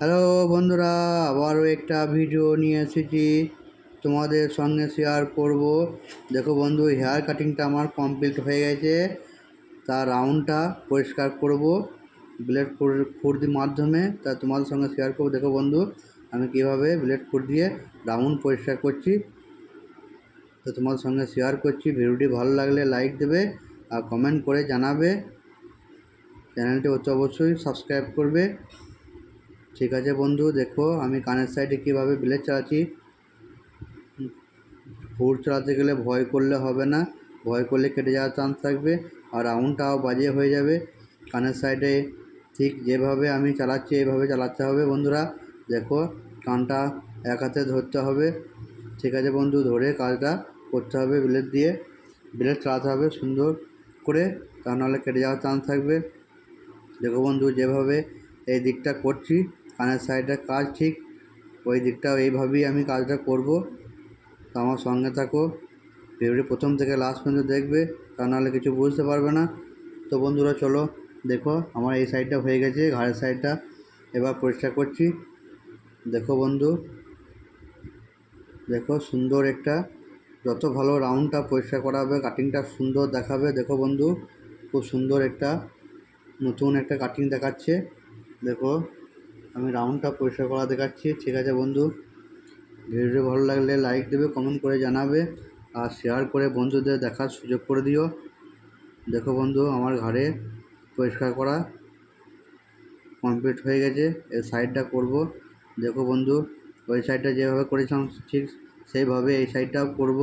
Hello বন্ধুরা, আবারও একটা ভিডিও নিয়ে এসেছি। তোমাদের সঙ্গে শেয়ার করব। দেখো বন্ধু হেয়ার কাটিংটা আমার কমপ্লিট হয়ে গেছে। তার রাউন্ডটা পরিষ্কার করব। ব্লেড ফুর্দির মাধ্যমে তা তোমাদের সঙ্গে শেয়ার করব। দেখো বন্ধু, আমি কীভাবে ব্লেড ফুট দিয়ে রাউন্ড পরিষ্কার করছি। তো তোমাদের সঙ্গে শেয়ার করছি। ভিডিওটি ভালো লাগলে লাইক দেবে আর কমেন্ট করে জানাবে। চ্যানেলটি অতি অবশ্যই সাবস্ক্রাইব করবে। ঠিক আছে বন্ধু, দেখো আমি কানের সাইডে কীভাবে ব্লেড চালাচ্ছি। ফুট চালাতে গেলে ভয় করলে হবে না, ভয় করলে কেটে যাওয়ার চান্স থাকবে আর রাউন্ডটাও বাজে হয়ে যাবে। কানের সাইডে ঠিক যেভাবে আমি চালাচ্ছি এইভাবে চালাতে হবে বন্ধুরা। দেখো কানটা এক হাতে ধরতে হবে। ঠিক আছে বন্ধু, ধরে কাজটা করতে হবে ব্লেড দিয়ে। ব্লেড চালাতে হবে সুন্দর করে, তা নাহলে কেটে যাওয়ার চান্স থাকবে। দেখো বন্ধু, যেভাবে এই দিকটা করছি কানের সাইডের কাজ ঠিক, ওই দিকটাও এইভাবেই আমি কাজটা করব। তো আমার সঙ্গে থাকো। ভিডিওটি প্রথম থেকে লাস্ট পর্যন্ত দেখবে, তা নাহলে কিছু বুঝতে পারবে না। তো বন্ধুরা, চলো দেখো, আমার এই সাইডটা হয়ে গেছে, ঘাড়ের সাইডটা এবার পরিষ্কার করছি। দেখো বন্ধু, দেখো সুন্দর একটা, যত ভালো রাউন্ডটা পরিষ্কার করা হবে কাটিংটা সুন্দর দেখাবে। দেখো বন্ধু, খুব সুন্দর একটা, নতুন একটা কাটিং দেখাচ্ছে। দেখো আমি রাউন্ডটা পরিষ্কার করা দেখাচ্ছি, ঠিক আছে বন্ধু? ভিডিও ভালো লাগলে লাইক দেবে কমেন্ট করে জানাবে, আর শেয়ার করে বন্ধুদের দেখার সুযোগ করে দিও। দেখো বন্ধু, আমার ঘাড়ে পরিষ্কার করা কমপ্লিট হয়ে গেছে, এর সাইডটা করব। দেখো বন্ধু, ওই সাইডটা যেভাবে করেছিলাম, ঠিক সেইভাবে এই সাইডটাও করব,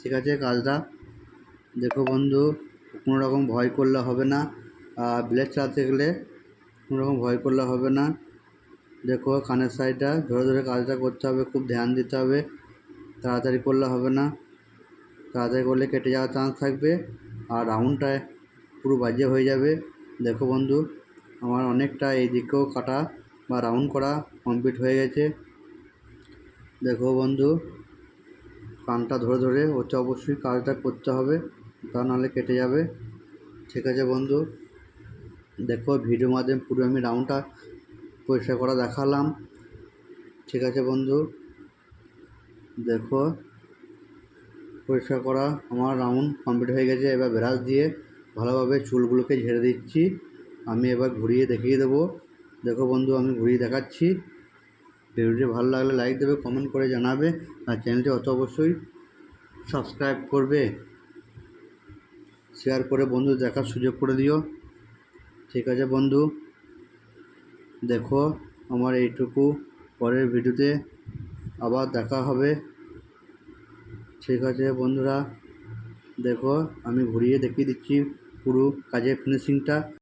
ঠিক আছে কাজটা? দেখো বন্ধু, কোনো রকম ভয় করলে হবে না ব্লেড চালাতে গেলে কোনো রকম ভয় করলে হবে না। দেখো, কানের সাইডটা ধরে ধরে কাজটা করতে হবে, খুব ধ্যান দিতে হবে। তাড়াতাড়ি করলে হবে না। তাড়াতাড়ি করলে কেটে যাওয়ার চান্স থাকবে আর রাউন্ডটায় পুরো বাজে হয়ে যাবে। দেখো বন্ধু, আমার অনেকটা এই দিকেও কাটা বা রাউন্ড করা কমপ্লিট হয়ে গেছে। দেখো বন্ধু, কানটা ধরে ধরে হচ্ছে অবশ্যই কাজটা করতে হবে, তা নাহলে কেটে যাবে। ঠিক আছে বন্ধু, দেখো ভিডিওর মাধ্যমে পুরো আমি রাউন্ডটা পরিষ্কার করা দেখালাম। ঠিক আছে বন্ধু? দেখো, পরিষ্কার করা আমার রাউন্ড কমপ্লিট হয়ে গেছে। এবার ব্রাশ দিয়ে ভালোভাবে চুলগুলোকে ঝেড়ে দিচ্ছি। আমি এবার ঘুরিয়ে দেখিয়ে দেবো। দেখো বন্ধু, আমি ঘুরিয়ে দেখাচ্ছি। ভিডিওটি ভালো লাগলে লাইক দেবে কমেন্ট করে জানাবে। আর চ্যানেলটি অত অবশ্যই সাবস্ক্রাইব করবে। শেয়ার করে বন্ধু দেখার সুযোগ করে দিও। ঠিক আছে বন্ধু? দেখো, আমার এইটুকু পরের ভিডিওতে আবার দেখা হবে। ঠিক আছে বন্ধুরা, দেখো, আমি ঘুরিয়ে দেখিয়ে দিচ্ছি পুরো কাজের ফিনিশিংটা